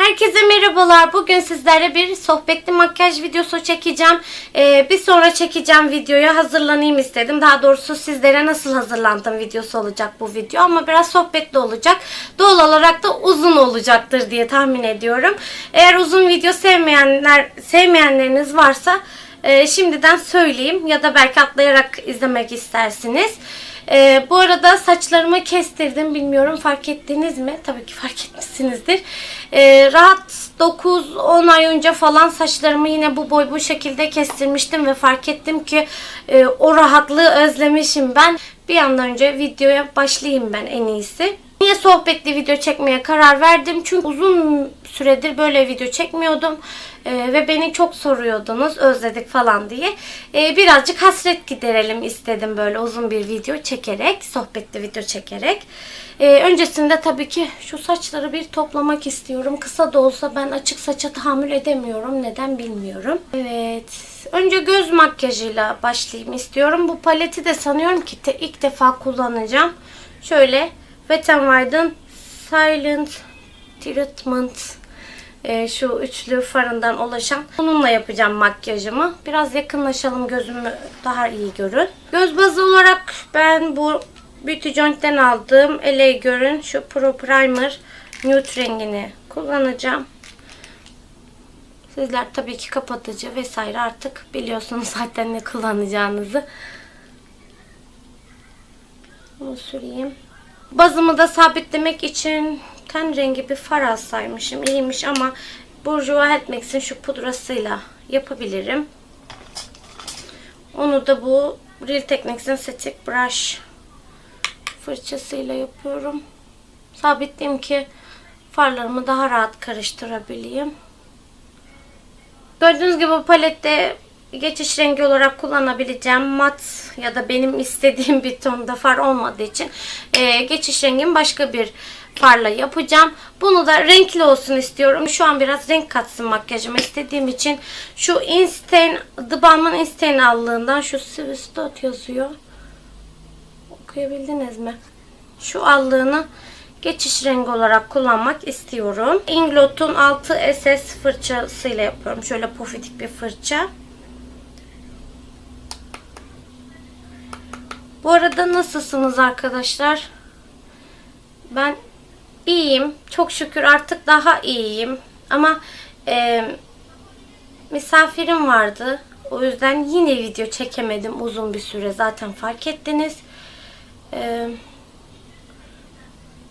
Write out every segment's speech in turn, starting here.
Herkese merhabalar. Bugün sizlerle bir sohbetli makyaj videosu çekeceğim. Ee, bir sonra çekeceğim videoya hazırlanayım istedim. Daha doğrusu sizlere nasıl hazırlandım videosu olacak bu video. Ama biraz sohbetli olacak. Doğal olarak da uzun olacaktır diye tahmin ediyorum. Eğer uzun video sevmeyenler sevmeyenleriniz varsa e, şimdiden söyleyeyim. Ya da belki atlayarak izlemek istersiniz. Ee, bu arada saçlarımı kestirdim. Bilmiyorum fark ettiniz mi? Tabii ki fark etmişsinizdir. Ee, rahat 9-10 ay önce falan saçlarımı yine bu boy bu şekilde kestirmiştim ve fark ettim ki e, o rahatlığı özlemişim ben. Bir an önce videoya başlayayım ben en iyisi. Niye sohbetli video çekmeye karar verdim? Çünkü uzun süredir böyle video çekmiyordum. Ee, ve beni çok soruyordunuz özledik falan diye. Ee, birazcık hasret giderelim istedim böyle uzun bir video çekerek, sohbetli video çekerek. Ee, öncesinde tabii ki şu saçları bir toplamak istiyorum. Kısa da olsa ben açık saça tahammül edemiyorum. Neden bilmiyorum. Evet. Önce göz makyajıyla başlayayım istiyorum. Bu paleti de sanıyorum ki te- ilk defa kullanacağım. Şöyle Wet n Wild'ın Silent Treatment e, şu üçlü farından oluşan. Bununla yapacağım makyajımı. Biraz yakınlaşalım gözümü daha iyi görün. Göz bazı olarak ben bu Beauty Joint'ten aldığım LA Görün şu Pro Primer Nude rengini kullanacağım. Sizler tabii ki kapatıcı vesaire artık biliyorsunuz zaten ne kullanacağınızı. Bunu süreyim. Bazımı da sabitlemek için ten rengi bir far alsaymışım. İyiymiş ama Bourjois Head Max'in şu pudrasıyla yapabilirim. Onu da bu Real Techniques'in Static Brush fırçasıyla yapıyorum. Sabitleyeyim ki farlarımı daha rahat karıştırabileyim. Gördüğünüz gibi bu palette geçiş rengi olarak kullanabileceğim mat ya da benim istediğim bir tonda far olmadığı için e, geçiş rengimi başka bir farla yapacağım. Bunu da renkli olsun istiyorum. Şu an biraz renk katsın makyajıma istediğim için şu Instain, The Balm'ın Instain allığından şu Swiss Dot yazıyor. Okuyabildiniz mi? Şu allığını geçiş rengi olarak kullanmak istiyorum. Inglot'un 6 SS fırçasıyla yapıyorum. Şöyle pofidik bir fırça. Bu arada nasılsınız arkadaşlar? Ben iyiyim. Çok şükür artık daha iyiyim. Ama e, misafirim vardı. O yüzden yine video çekemedim uzun bir süre. Zaten fark ettiniz. E,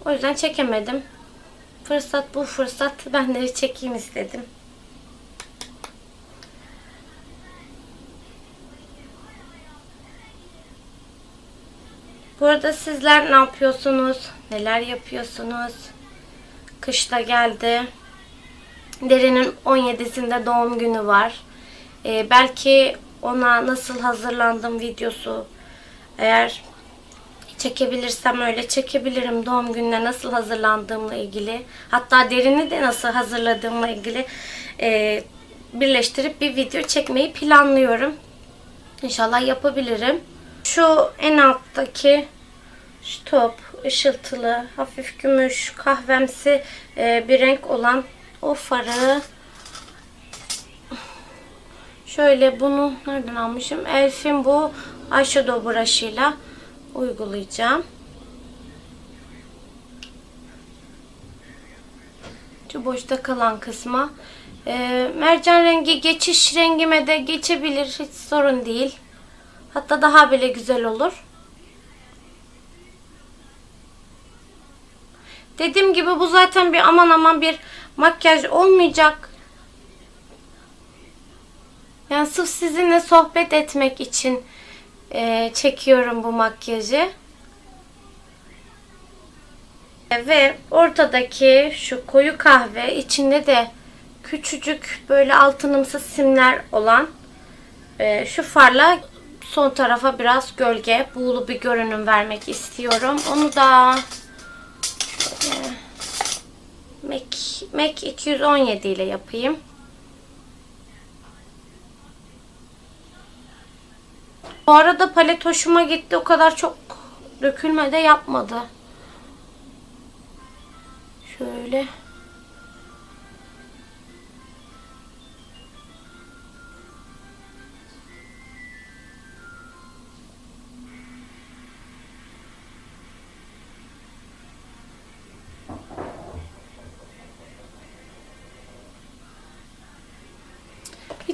o yüzden çekemedim. Fırsat bu fırsat. Ben de çekeyim istedim. Arada sizler ne yapıyorsunuz? Neler yapıyorsunuz? Kış da geldi. Derin'in 17'sinde doğum günü var. Ee, belki ona nasıl hazırlandım videosu eğer çekebilirsem öyle çekebilirim doğum gününe nasıl hazırlandığımla ilgili hatta derini de nasıl hazırladığımla ilgili e, birleştirip bir video çekmeyi planlıyorum. İnşallah yapabilirim. Şu en alttaki top ışıltılı hafif gümüş kahvemsi e, bir renk olan o farı şöyle bunu nereden almışım? Elf'in bu eyeshadow brush'ıyla uygulayacağım. Şu boşta kalan kısma. E, mercan rengi geçiş rengime de geçebilir. Hiç sorun değil. Hatta daha bile güzel olur. Dediğim gibi bu zaten bir aman aman bir makyaj olmayacak. Yani sırf sizinle sohbet etmek için e, çekiyorum bu makyajı. Ve ortadaki şu koyu kahve içinde de küçücük böyle altınımsı simler olan e, şu farla son tarafa biraz gölge, buğulu bir görünüm vermek istiyorum. Onu da MAC, MAC 217 ile yapayım. Bu arada palet hoşuma gitti. O kadar çok dökülme de yapmadı. Şöyle.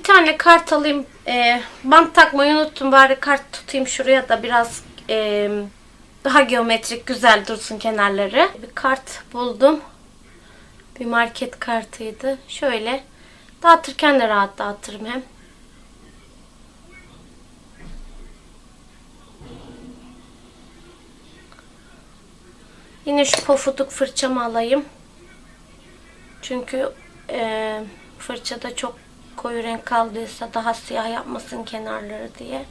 Tane kart alayım. Ee, bant takmayı unuttum. Bari kart tutayım şuraya da biraz e, daha geometrik güzel dursun kenarları. Bir kart buldum. Bir market kartıydı. Şöyle dağıtırken de rahat dağıtırım hem. Yine şu pofuduk fırçamı alayım. Çünkü e, fırçada çok koyu renk kaldıysa daha siyah yapmasın kenarları diye.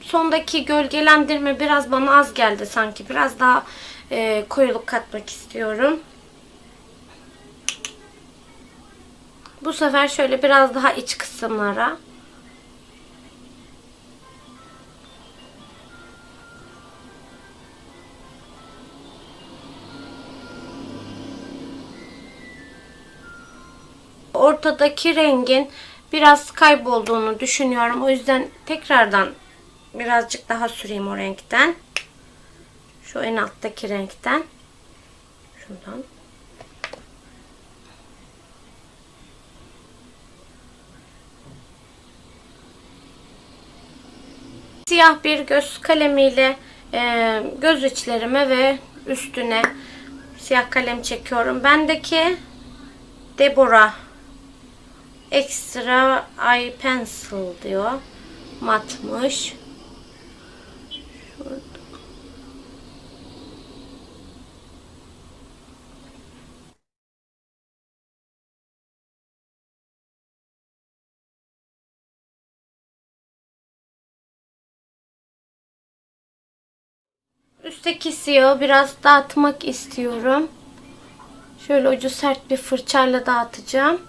Sondaki gölgelendirme biraz bana az geldi sanki. Biraz daha e, koyuluk katmak istiyorum. Bu sefer şöyle biraz daha iç kısımlara. Ortadaki rengin biraz kaybolduğunu düşünüyorum. O yüzden tekrardan birazcık daha süreyim o renkten. Şu en alttaki renkten. Şundan. Siyah bir göz kalemiyle e, göz içlerime ve üstüne siyah kalem çekiyorum. Bendeki Deborah Extra Eye Pencil diyor. Matmış. Şurada. Üstteki siyahı biraz dağıtmak istiyorum. Şöyle ucu sert bir fırçayla dağıtacağım.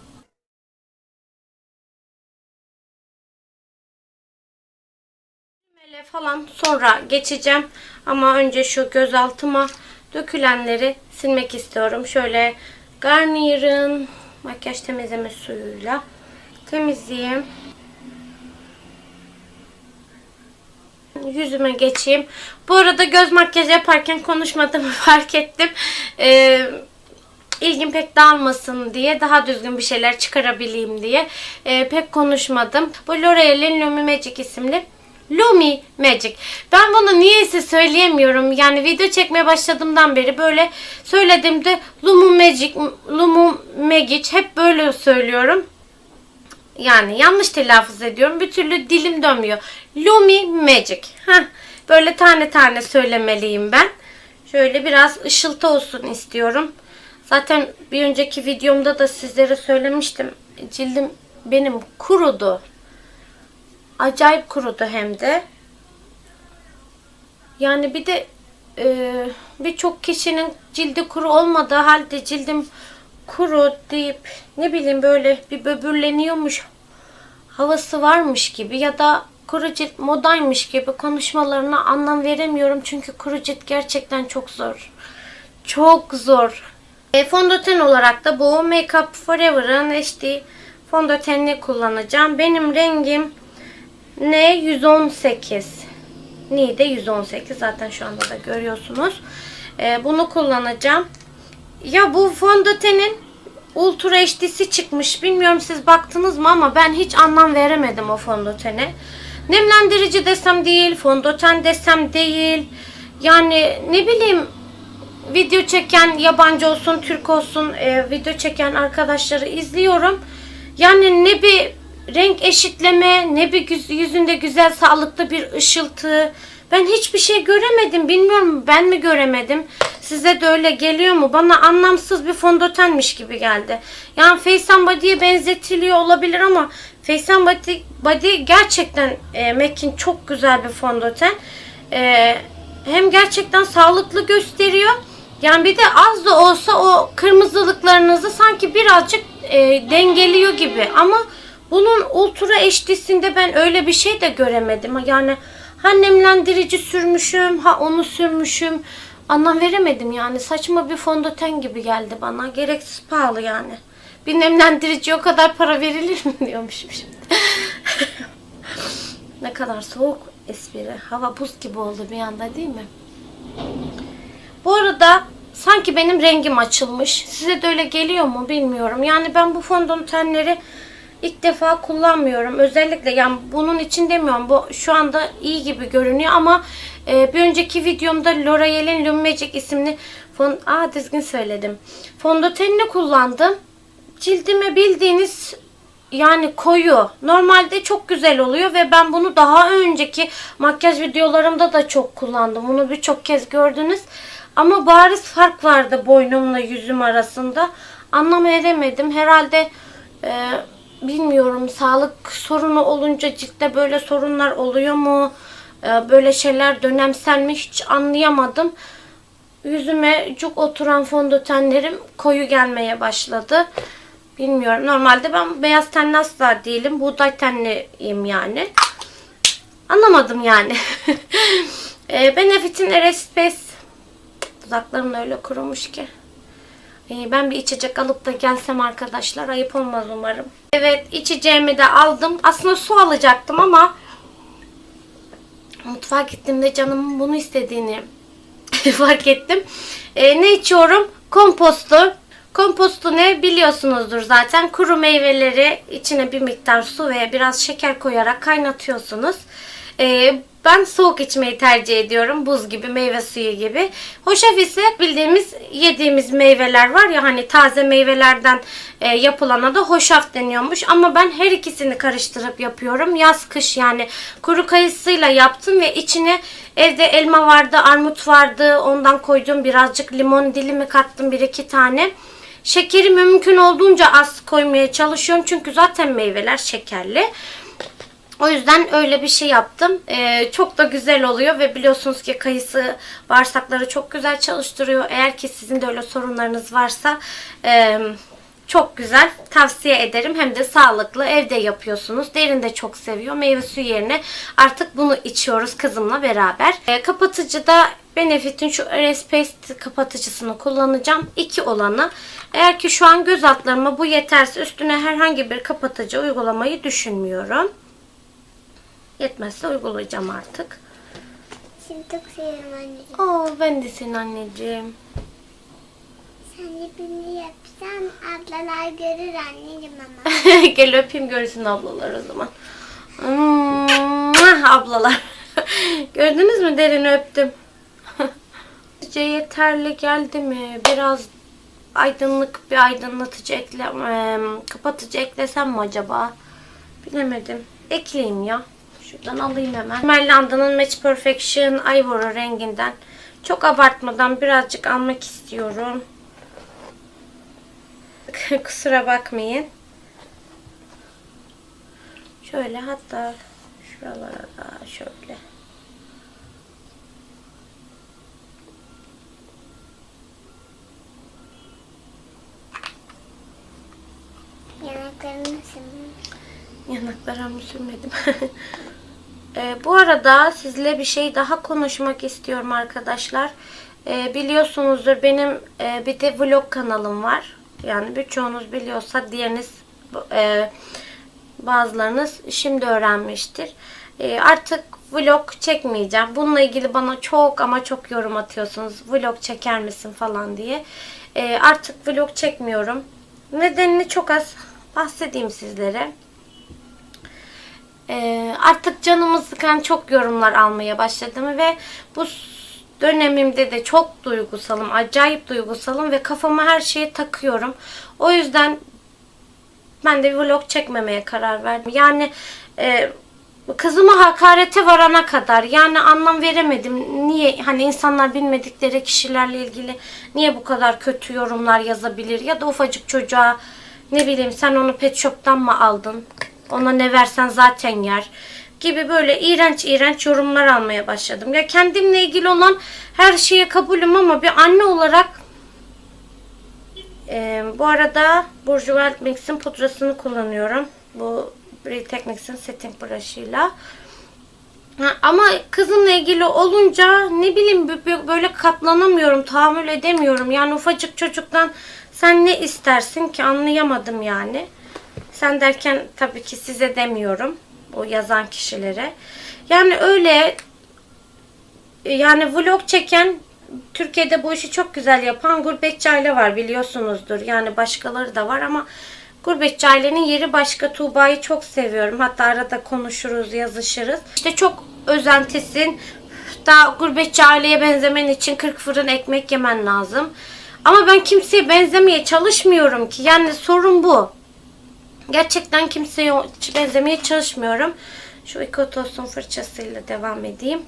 Falan sonra geçeceğim. Ama önce şu gözaltıma dökülenleri silmek istiyorum. Şöyle Garnier'ın makyaj temizleme suyuyla temizleyeyim. Yüzüme geçeyim. Bu arada göz makyajı yaparken konuşmadığımı fark ettim. Ee, ilgim pek dağılmasın diye daha düzgün bir şeyler çıkarabileyim diye e, pek konuşmadım. Bu L'Oreal'in Lumi Magic isimli Lumi Magic. Ben bunu niyeyse söyleyemiyorum. Yani video çekmeye başladığımdan beri böyle söylediğimde Lumu Magic, Lumu Magic hep böyle söylüyorum. Yani yanlış telaffuz ediyorum. Bir türlü dilim dönmüyor. Lumi Magic. Heh, böyle tane tane söylemeliyim ben. Şöyle biraz ışıltı olsun istiyorum. Zaten bir önceki videomda da sizlere söylemiştim. Cildim benim kurudu. Acayip kurudu hem de. Yani bir de e, birçok kişinin cildi kuru olmadığı halde cildim kuru deyip ne bileyim böyle bir böbürleniyormuş havası varmış gibi ya da kuru cilt modaymış gibi konuşmalarına anlam veremiyorum. Çünkü kuru cilt gerçekten çok zor. Çok zor. E, fondöten olarak da bu Make Up Forever'ın HD fondötenini kullanacağım. Benim rengim ne 118. Nide 118 zaten şu anda da görüyorsunuz. E, bunu kullanacağım. Ya bu fondötenin Ultra HD'si çıkmış. Bilmiyorum siz baktınız mı ama ben hiç anlam veremedim o fondötene. Nemlendirici desem değil, fondöten desem değil. Yani ne bileyim video çeken yabancı olsun, Türk olsun e, video çeken arkadaşları izliyorum. Yani ne bir renk eşitleme, ne bir yüzünde güzel sağlıklı bir ışıltı. Ben hiçbir şey göremedim. Bilmiyorum ben mi göremedim. Size de öyle geliyor mu? Bana anlamsız bir fondötenmiş gibi geldi. Yani Face and Body'ye benzetiliyor olabilir ama Face and Body, Body gerçekten e, MAC'in çok güzel bir fondöten. E, hem gerçekten sağlıklı gösteriyor. Yani bir de az da olsa o kırmızılıklarınızı sanki birazcık e, dengeliyor gibi. Ama bunun ultra HD'sinde ben öyle bir şey de göremedim. Yani ha nemlendirici sürmüşüm, ha onu sürmüşüm. Anlam veremedim yani. Saçma bir fondöten gibi geldi bana. Gereksiz pahalı yani. Bir nemlendirici o kadar para verilir mi diyormuşum şimdi. ne kadar soğuk espri. Hava buz gibi oldu bir anda değil mi? Bu arada sanki benim rengim açılmış. Size de öyle geliyor mu bilmiyorum. Yani ben bu fondötenleri ilk defa kullanmıyorum. Özellikle yani bunun için demiyorum. Bu şu anda iyi gibi görünüyor ama e, bir önceki videomda L'Oreal'in Lumimagic isimli fon Aa düzgün söyledim. Fondötenini kullandım. Cildime bildiğiniz yani koyu. Normalde çok güzel oluyor ve ben bunu daha önceki makyaj videolarımda da çok kullandım. Bunu birçok kez gördünüz. Ama bariz fark vardı boynumla yüzüm arasında. Anlam edemedim. Herhalde e, bilmiyorum sağlık sorunu olunca ciltte böyle sorunlar oluyor mu? E, böyle şeyler dönemsel mi hiç anlayamadım. Yüzüme cuk oturan fondötenlerim koyu gelmeye başladı. Bilmiyorum. Normalde ben beyaz tenli asla değilim. Buğday tenliyim yani. Anlamadım yani. e, Benefit'in Erespace dudaklarım da öyle kurumuş ki. E, ben bir içecek alıp da gelsem arkadaşlar ayıp olmaz umarım. Evet içeceğimi de aldım. Aslında su alacaktım ama mutfağa gittiğimde canımın bunu istediğini fark ettim. E, ne içiyorum? Kompostu. Kompostu ne biliyorsunuzdur zaten. Kuru meyveleri içine bir miktar su ve biraz şeker koyarak kaynatıyorsunuz. Ee, ben soğuk içmeyi tercih ediyorum. Buz gibi, meyve suyu gibi. Hoşaf ise bildiğimiz yediğimiz meyveler var ya hani taze meyvelerden e, yapılana da hoşaf deniyormuş. Ama ben her ikisini karıştırıp yapıyorum. Yaz kış yani kuru kayısıyla yaptım ve içine evde elma vardı, armut vardı. Ondan koydum birazcık limon dilimi kattım bir iki tane. Şekeri mümkün olduğunca az koymaya çalışıyorum. Çünkü zaten meyveler şekerli. O yüzden öyle bir şey yaptım. Ee, çok da güzel oluyor ve biliyorsunuz ki kayısı bağırsakları çok güzel çalıştırıyor. Eğer ki sizin de öyle sorunlarınız varsa e, çok güzel. Tavsiye ederim. Hem de sağlıklı. Evde yapıyorsunuz. Derin de çok seviyor. Meyve suyu yerine artık bunu içiyoruz kızımla beraber. E, kapatıcı da Benefit'in şu Airspace kapatıcısını kullanacağım. İki olanı. Eğer ki şu an göz altlarıma bu yeterse üstüne herhangi bir kapatıcı uygulamayı düşünmüyorum. Yetmezse uygulayacağım artık. Seni çok seviyorum anneciğim. Oo ben de senin anneciğim. Sen hepini yapsan ablalar görür anneciğim ama. Gel öpeyim görsün ablalar o zaman. Ablalar. Gördünüz mü derini öptüm. Sizce yeterli geldi mi? Biraz aydınlık bir aydınlatıcı ekle, kapatıcı eklesem mi acaba? Bilemedim. Ekleyeyim ya. Şuradan alayım hemen. Merlanda'nın Match Perfection Ivory renginden. Çok abartmadan birazcık almak istiyorum. Kusura bakmayın. Şöyle hatta şuralara da şöyle. Yanaklarını sürmüyor. Yanaklarımı sürmedim. Ee, bu arada sizle bir şey daha konuşmak istiyorum arkadaşlar. Ee, biliyorsunuzdur benim e, bir de vlog kanalım var. Yani birçoğunuz biliyorsa diğeriniz e, bazılarınız şimdi öğrenmiştir. E, artık vlog çekmeyeceğim. Bununla ilgili bana çok ama çok yorum atıyorsunuz. Vlog çeker misin falan diye. E, artık vlog çekmiyorum. Nedenini çok az bahsedeyim sizlere. Ee, artık canımı sıkan çok yorumlar almaya başladım ve bu dönemimde de çok duygusalım, acayip duygusalım ve kafama her şeye takıyorum. O yüzden ben de vlog çekmemeye karar verdim. Yani e, kızıma hakarete varana kadar yani anlam veremedim. Niye hani insanlar bilmedikleri kişilerle ilgili niye bu kadar kötü yorumlar yazabilir ya da ufacık çocuğa ne bileyim sen onu pet shop'tan mı aldın? Ona ne versen zaten yer gibi böyle iğrenç iğrenç yorumlar almaya başladım. Ya kendimle ilgili olan her şeye kabulüm ama bir anne olarak ee, bu arada Bourjois Mix'in pudrasını kullanıyorum. Bu Brie Techniques'in setting brush'ıyla. Ama kızımla ilgili olunca ne bileyim bö- bö- böyle katlanamıyorum, tahammül edemiyorum. Yani ufacık çocuktan sen ne istersin ki anlayamadım yani. Sen derken tabii ki size demiyorum. O yazan kişilere. Yani öyle yani vlog çeken Türkiye'de bu işi çok güzel yapan gurbetçi aile var biliyorsunuzdur. Yani başkaları da var ama gurbetçi ailenin yeri başka. Tuğba'yı çok seviyorum. Hatta arada konuşuruz, yazışırız. İşte çok özentisin. Daha gurbetçi aileye benzemen için 40 fırın ekmek yemen lazım. Ama ben kimseye benzemeye çalışmıyorum ki. Yani sorun bu. Gerçekten kimseye benzemeye çalışmıyorum. Şu ikotosun fırçasıyla devam edeyim.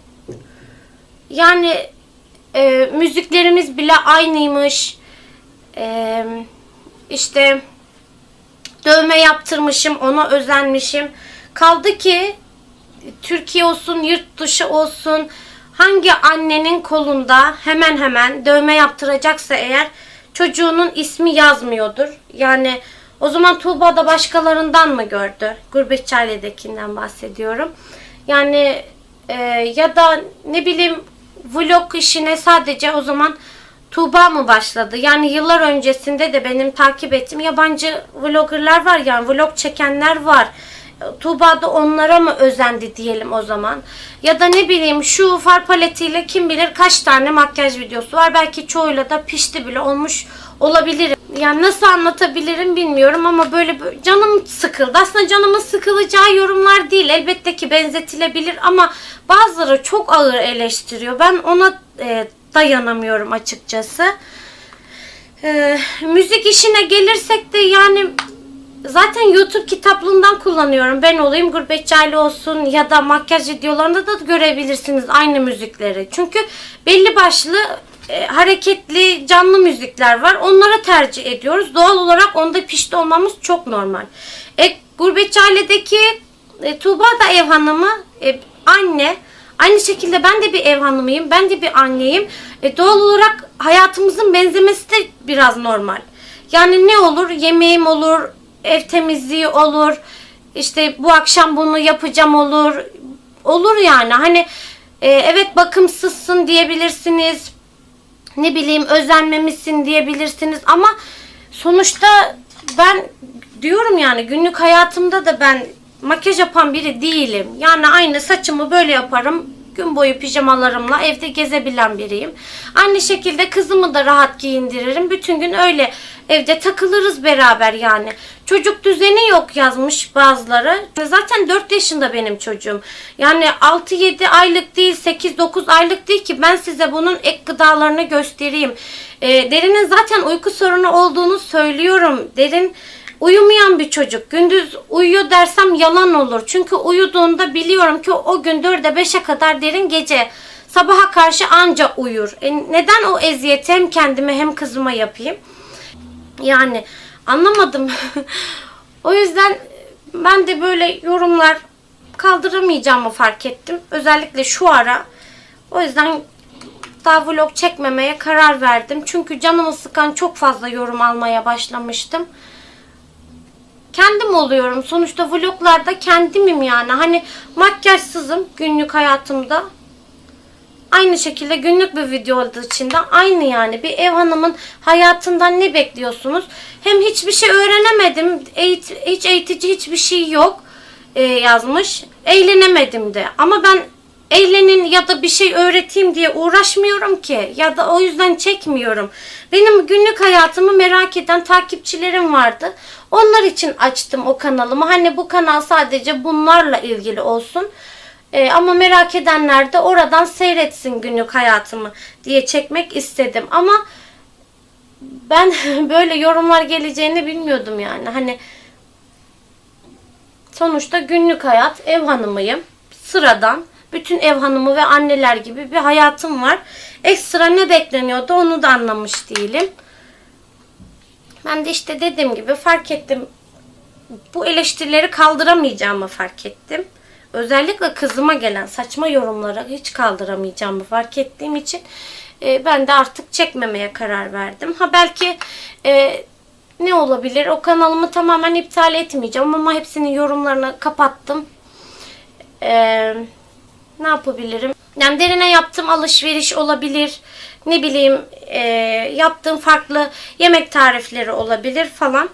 Yani e, müziklerimiz bile aynıymış. E, işte dövme yaptırmışım, ona özenmişim. Kaldı ki Türkiye olsun, yurt dışı olsun hangi annenin kolunda hemen hemen dövme yaptıracaksa eğer çocuğunun ismi yazmıyordur. Yani o zaman Tuğba da başkalarından mı gördü? Gurbetçi ailedekinden bahsediyorum. Yani e, ya da ne bileyim vlog işine sadece o zaman Tuğba mı başladı? Yani yıllar öncesinde de benim takip ettiğim yabancı vloggerlar var yani vlog çekenler var. Tuğba da onlara mı özendi diyelim o zaman. Ya da ne bileyim şu far paletiyle kim bilir kaç tane makyaj videosu var. Belki çoğuyla da pişti bile olmuş olabilir. Yani nasıl anlatabilirim bilmiyorum ama böyle, canım sıkıldı. Aslında canımın sıkılacağı yorumlar değil. Elbette ki benzetilebilir ama bazıları çok ağır eleştiriyor. Ben ona e, dayanamıyorum açıkçası. E, müzik işine gelirsek de yani zaten YouTube kitaplığından kullanıyorum. Ben olayım gurbetçi aile olsun ya da makyaj videolarında da görebilirsiniz aynı müzikleri. Çünkü belli başlı e, hareketli canlı müzikler var. Onlara tercih ediyoruz. Doğal olarak onda pişti olmamız çok normal. E, gurbetçi ailedeki e, Tuğba da ev hanımı, e, anne. Aynı şekilde ben de bir ev hanımıyım. Ben de bir anneyim. E, doğal olarak hayatımızın benzemesi de biraz normal. Yani ne olur? Yemeğim olur, ev temizliği olur. İşte bu akşam bunu yapacağım olur. Olur yani. Hani e, evet bakımsızsın diyebilirsiniz. Ne bileyim özenmemişsin diyebilirsiniz ama sonuçta ben diyorum yani günlük hayatımda da ben makyaj yapan biri değilim. Yani aynı saçımı böyle yaparım. Gün boyu pijamalarımla evde gezebilen biriyim. Aynı şekilde kızımı da rahat giyindiririm. Bütün gün öyle evde takılırız beraber yani. Çocuk düzeni yok yazmış bazıları. Zaten 4 yaşında benim çocuğum. Yani 6-7 aylık değil 8-9 aylık değil ki ben size bunun ek gıdalarını göstereyim. Ee, Derin'in zaten uyku sorunu olduğunu söylüyorum. Derin uyumayan bir çocuk. Gündüz uyuyor dersem yalan olur. Çünkü uyuduğunda biliyorum ki o gün 4'e 5'e kadar derin gece sabaha karşı anca uyur. E neden o eziyeti hem kendime hem kızıma yapayım? Yani anlamadım. o yüzden ben de böyle yorumlar kaldıramayacağımı fark ettim. Özellikle şu ara. O yüzden daha vlog çekmemeye karar verdim. Çünkü canımı sıkan çok fazla yorum almaya başlamıştım kendim oluyorum. Sonuçta vloglarda kendimim yani. Hani makyajsızım günlük hayatımda. Aynı şekilde günlük bir video olduğu için de aynı yani. Bir ev hanımın hayatından ne bekliyorsunuz? Hem hiçbir şey öğrenemedim. Eğit hiç eğitici hiçbir şey yok e, yazmış. Eğlenemedim de. Ama ben eğlenin ya da bir şey öğreteyim diye uğraşmıyorum ki. Ya da o yüzden çekmiyorum. Benim günlük hayatımı merak eden takipçilerim vardı. Onlar için açtım o kanalımı. Hani bu kanal sadece bunlarla ilgili olsun. Ee, ama merak edenler de oradan seyretsin günlük hayatımı diye çekmek istedim. Ama ben böyle yorumlar geleceğini bilmiyordum yani. Hani sonuçta günlük hayat ev hanımıyım. Sıradan bütün ev hanımı ve anneler gibi bir hayatım var. Ekstra ne bekleniyordu onu da anlamış değilim. Ben de işte dediğim gibi fark ettim. Bu eleştirileri kaldıramayacağımı fark ettim. Özellikle kızıma gelen saçma yorumları hiç kaldıramayacağımı fark ettiğim için e, ben de artık çekmemeye karar verdim. Ha belki e, ne olabilir? O kanalımı tamamen iptal etmeyeceğim ama hepsinin yorumlarını kapattım. Eee ne yapabilirim? Yani derine yaptığım alışveriş olabilir. Ne bileyim e, yaptığım farklı yemek tarifleri olabilir falan.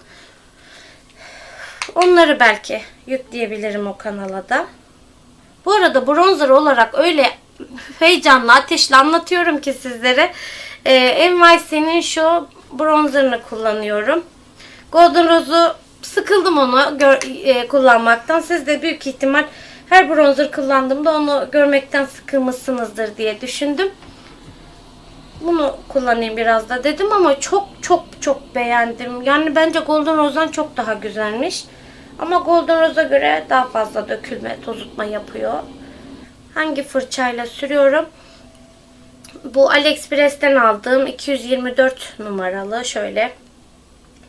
Onları belki yükleyebilirim o kanala da. Bu arada bronzer olarak öyle heyecanla, ateşle anlatıyorum ki sizlere. Ee, NYC'nin şu bronzerını kullanıyorum. Golden Rose'u sıkıldım onu e, kullanmaktan. Siz de büyük ihtimal her bronzer kullandığımda onu görmekten sıkılmışsınızdır diye düşündüm. Bunu kullanayım biraz da dedim ama çok çok çok beğendim. Yani bence Golden Rose'dan çok daha güzelmiş. Ama Golden Rose'a göre daha fazla dökülme, tozutma yapıyor. Hangi fırçayla sürüyorum? Bu AliExpress'ten aldığım 224 numaralı şöyle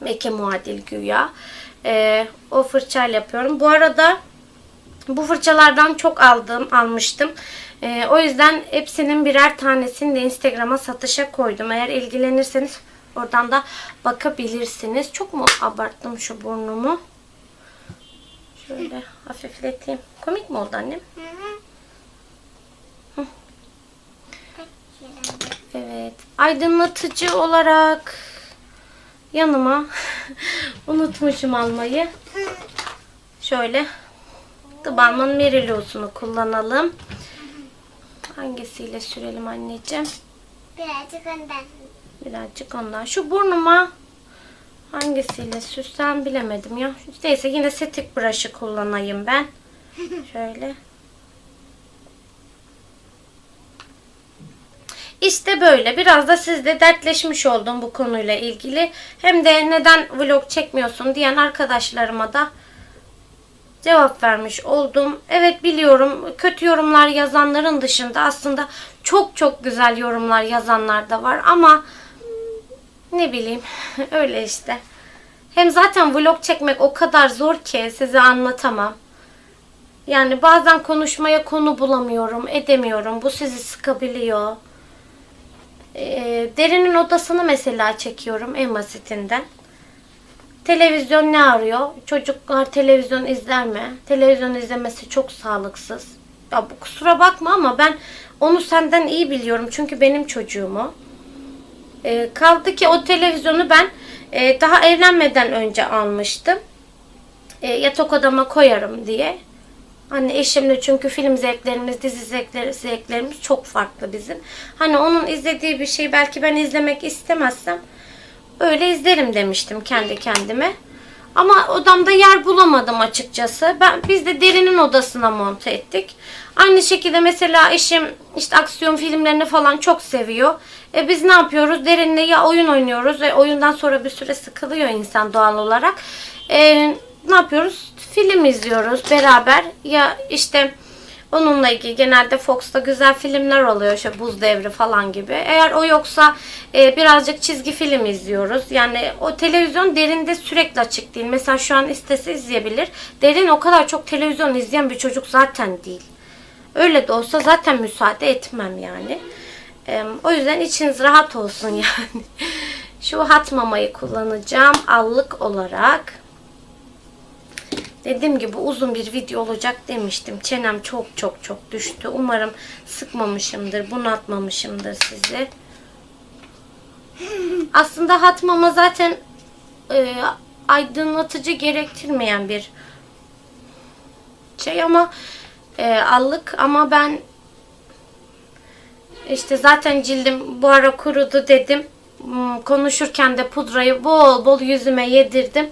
Meke muadil güya. Ee, o fırçayla yapıyorum. Bu arada bu fırçalardan çok aldım, almıştım. Ee, o yüzden hepsinin birer tanesini de Instagram'a satışa koydum. Eğer ilgilenirseniz oradan da bakabilirsiniz. Çok mu abarttım şu burnumu? Şöyle hafifleteyim. Komik mi oldu annem? Evet. Aydınlatıcı olarak yanıma unutmuşum almayı. Şöyle The Balmain Merilous'unu kullanalım. Hangisiyle sürelim anneciğim? Birazcık önden. Birazcık ondan. Şu burnuma hangisiyle sürsem bilemedim ya. Neyse yine setik brush'ı kullanayım ben. Şöyle. İşte böyle. Biraz da sizle dertleşmiş oldum bu konuyla ilgili. Hem de neden vlog çekmiyorsun diyen arkadaşlarıma da cevap vermiş oldum. Evet biliyorum kötü yorumlar yazanların dışında aslında çok çok güzel yorumlar yazanlar da var ama ne bileyim öyle işte. Hem zaten vlog çekmek o kadar zor ki size anlatamam. Yani bazen konuşmaya konu bulamıyorum, edemiyorum. Bu sizi sıkabiliyor. Ee, derinin odasını mesela çekiyorum en basitinden. Televizyon ne arıyor? Çocuklar televizyon izler mi? Televizyon izlemesi çok sağlıksız. Ya bu kusura bakma ama ben onu senden iyi biliyorum. Çünkü benim çocuğumu. Ee, kaldı ki o televizyonu ben e, daha evlenmeden önce almıştım. E, yatak odama koyarım diye. Hani eşimle çünkü film zevklerimiz, dizi zevkleri, zevklerimiz çok farklı bizim. Hani onun izlediği bir şeyi belki ben izlemek istemezsem öyle izlerim demiştim kendi kendime. Ama odamda yer bulamadım açıkçası. Ben biz de derinin odasına monte ettik. Aynı şekilde mesela eşim işte aksiyon filmlerini falan çok seviyor. E biz ne yapıyoruz? Derinle ya oyun oynuyoruz. E oyundan sonra bir süre sıkılıyor insan doğal olarak. E, ne yapıyoruz? Film izliyoruz beraber. Ya işte Onunla ilgili genelde Fox'ta güzel filmler oluyor. İşte Buz Devri falan gibi. Eğer o yoksa e, birazcık çizgi film izliyoruz. Yani o televizyon derinde sürekli açık değil. Mesela şu an istese izleyebilir. Derin o kadar çok televizyon izleyen bir çocuk zaten değil. Öyle de olsa zaten müsaade etmem yani. E, o yüzden içiniz rahat olsun yani. Şu hat mamayı kullanacağım allık olarak. Dediğim gibi uzun bir video olacak demiştim. Çenem çok çok çok düştü. Umarım sıkmamışımdır, bunaltmamışımdır sizi. Aslında hat mama zaten e, aydınlatıcı gerektirmeyen bir şey ama e, allık ama ben işte zaten cildim bu ara kurudu dedim. Hmm, Konuşurken de pudrayı bol bol yüzüme yedirdim.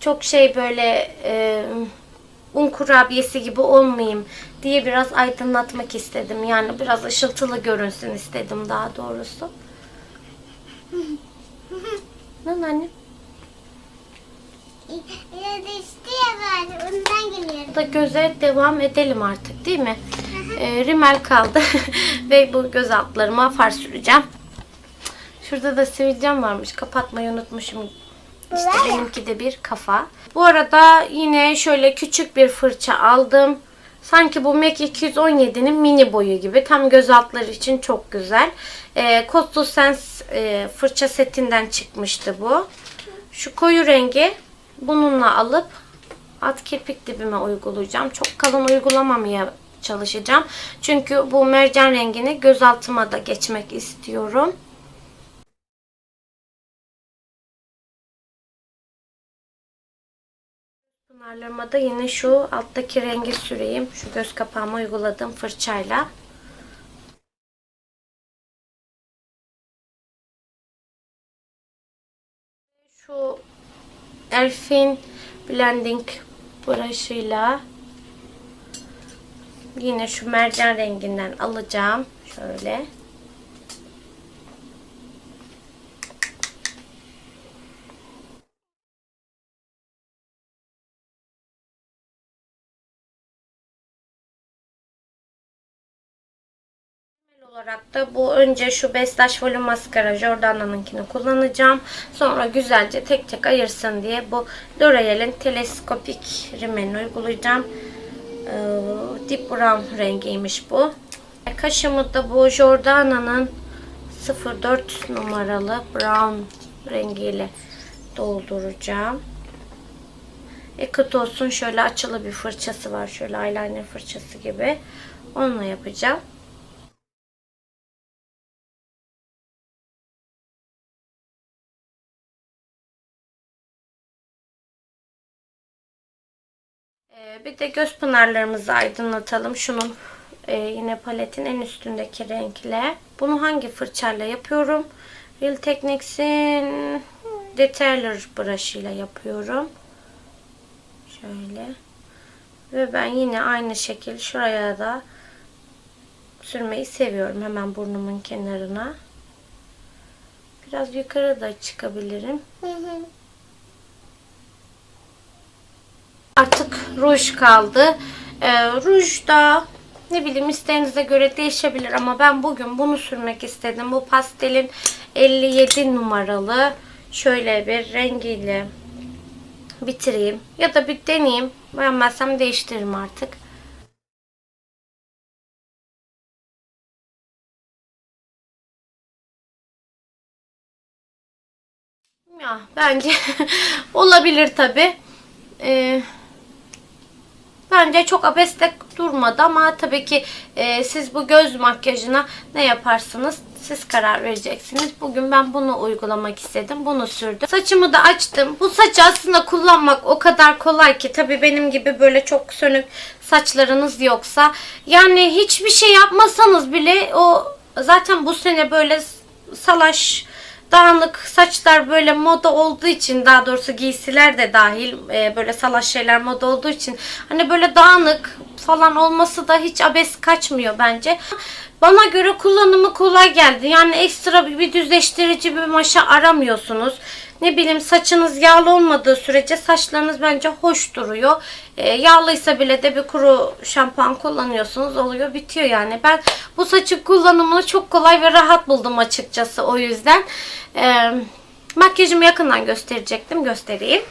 Çok şey böyle e, un kurabiyesi gibi olmayayım diye biraz aydınlatmak istedim. Yani biraz ışıltılı görünsün istedim daha doğrusu. Lan anne. Ya. Ondan geliyorum. Da göze devam edelim artık değil mi? E, rimel kaldı ve bu göz altlarıma far süreceğim. Şurada da sivilcem varmış. Kapatmayı unutmuşum. İşte benimki de bir kafa. Bu arada yine şöyle küçük bir fırça aldım. Sanki bu MAC 217'nin mini boyu gibi. Tam göz altları için çok güzel. E, Coastal Sense e, fırça setinden çıkmıştı bu. Şu koyu rengi bununla alıp alt kirpik dibime uygulayacağım. Çok kalın uygulamamaya çalışacağım. Çünkü bu mercan rengini göz altıma da geçmek istiyorum. Parlamada yine şu alttaki rengi süreyim. Şu göz kapağıma uyguladığım fırçayla. Şu Elf'in blending brush'ıyla yine şu mercan renginden alacağım. Şöyle. Da bu önce şu Bestaş Volume Mascara Jordana'nınkini kullanacağım. Sonra güzelce tek tek ayırsın diye bu L'Oreal'in teleskopik rimeni uygulayacağım. Ee, Deep Brown rengiymiş bu. Kaşımı da bu Jordana'nın 04 numaralı brown rengiyle dolduracağım. Ekotos'un şöyle açılı bir fırçası var. Şöyle eyeliner fırçası gibi. Onunla yapacağım. Bir de göz pınarlarımızı aydınlatalım. Şunun e, yine paletin en üstündeki renkle. Bunu hangi fırçayla yapıyorum? Real Techniques'in Detailer brush ile yapıyorum. Şöyle. Ve ben yine aynı şekil şuraya da sürmeyi seviyorum. Hemen burnumun kenarına. Biraz yukarı da çıkabilirim. Hı hı. Artık ruj kaldı. Ee, ruj da ne bileyim isteğinize göre değişebilir ama ben bugün bunu sürmek istedim. Bu pastelin 57 numaralı şöyle bir rengiyle bitireyim. Ya da bir deneyeyim. Beğenmezsem değiştiririm artık. Ya bence olabilir tabi. Ee, bence çok abestek durmadı ama tabii ki e, siz bu göz makyajına ne yaparsınız siz karar vereceksiniz. Bugün ben bunu uygulamak istedim. Bunu sürdüm. Saçımı da açtım. Bu saçı aslında kullanmak o kadar kolay ki tabii benim gibi böyle çok sönük saçlarınız yoksa yani hiçbir şey yapmasanız bile o zaten bu sene böyle salaş dağınık saçlar böyle moda olduğu için daha doğrusu giysiler de dahil e, böyle salaş şeyler moda olduğu için hani böyle dağınık falan olması da hiç abes kaçmıyor bence. Bana göre kullanımı kolay geldi. Yani ekstra bir, bir düzleştirici bir maşa aramıyorsunuz. Ne bileyim saçınız yağlı olmadığı sürece saçlarınız bence hoş duruyor. E, yağlıysa bile de bir kuru şampuan kullanıyorsunuz oluyor bitiyor yani. Ben bu saçın kullanımını çok kolay ve rahat buldum açıkçası o yüzden. E, makyajımı yakından gösterecektim göstereyim.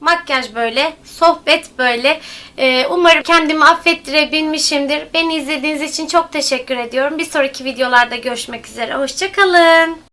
Makyaj böyle, sohbet böyle. Ee, umarım kendimi affettirebilmişimdir. Beni izlediğiniz için çok teşekkür ediyorum. Bir sonraki videolarda görüşmek üzere. Hoşçakalın.